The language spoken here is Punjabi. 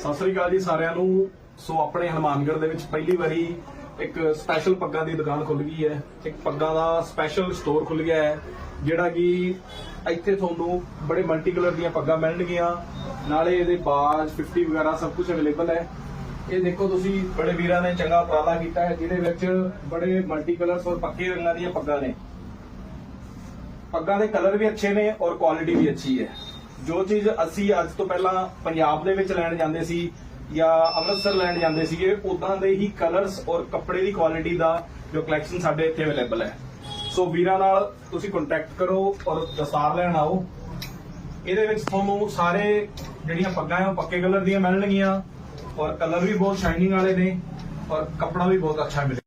ਸਤਿ ਸ੍ਰੀ ਅਕਾਲ ਜੀ ਸਾਰਿਆਂ ਨੂੰ। ਸੋ ਆਪਣੇ ਹਨੂਮਾਨਗੜ੍ਹ ਦੇ ਵਿੱਚ ਪਹਿਲੀ ਵਾਰੀ ਇੱਕ ਸਪੈਸ਼ਲ ਪੱਗਾਂ ਦੀ ਦੁਕਾਨ ਖੁੱਲ ਗਈ ਹੈ। ਇੱਕ ਪੱਗਾਂ ਦਾ ਸਪੈਸ਼ਲ ਸਟੋਰ ਖੁੱਲ ਗਿਆ ਹੈ, ਜਿਹੜਾ ਕਿ ਇੱਥੇ ਤੁਹਾਨੂੰ ਬੜੇ ਮਲਟੀ ਕਲਰ ਦੀਆਂ ਪੱਗਾਂ ਮਿਲਣਗੀਆਂ। ਨਾਲੇ ਇਹਦੇ ਬਾਜ 50 ਵਗੈਰਾ ਸਭ ਕੁਝ ਅਵੇਲੇਬਲ ਹੈ। ਇਹ ਦੇਖੋ ਤੁਸੀਂ, ਬੜੇ ਵੀਰਾਂ ਨੇ ਚੰਗਾ ਉਪਰਾਲਾ ਕੀਤਾ ਹੈ, ਜਿਹਦੇ ਵਿੱਚ ਬੜੇ ਮਲਟੀ ਕਲਰਸ ਔਰ ਪੱਕੇ ਰੰਗਾਂ ਦੀਆਂ ਪੱਗਾਂ ਨੇ। ਪੱਗਾਂ ਦੇ ਕਲਰ ਵੀ ਅੱਛੇ ਨੇ ਔਰ ਕੁਆਲਿਟੀ ਵੀ ਅੱਛੀ ਹੈ। ਜੋ ਚੀਜ਼ ਅਸੀਂ ਅੱਜ ਤੋਂ ਪਹਿਲਾਂ ਪੰਜਾਬ ਦੇ ਵਿੱਚ ਲੈਣ ਜਾਂਦੇ ਸੀ ਜਾਂ ਅੰਮ੍ਰਿਤਸਰ ਲੈਣ ਜਾਂਦੇ ਸੀਗੇ ਉਦਾਂ ਦੇ ਹੀ ਕਲਰਸ ਔਰ ਕੱਪੜੇ ਦੀ ਕੁਆਲਿਟੀ ਦਾ ਜੋ ਕਲੈਕਸ਼ਨ ਸਾਡੇ ਇੱਥੇ ਅਵੇਲੇਬਲ ਹੈ। ਸੋ ਵੀਰਾਂ ਨਾਲ ਤੁਸੀਂ ਕੰਟੈਕਟ ਕਰੋ ਔਰ ਦਸਤਾਰ ਲੈਣ ਆਓ। ਇਹਦੇ ਵਿੱਚ ਤੁਹਾਨੂੰ ਸਾਰੇ ਜਿਹੜੀਆਂ ਪੱਗਾਂ ਆ ਉਹ ਪੱਕੇ ਕਲਰ ਦੀਆਂ ਮਿਲਣਗੀਆਂ ਔਰ ਕਲਰ ਵੀ ਬਹੁਤ ਸ਼ਾਈਨਿੰਗ ਵਾਲੇ ਨੇ ਔਰ ਕੱਪੜਾ ਵੀ ਬਹੁਤ ਅੱਛਾ ਮਿਲੇ।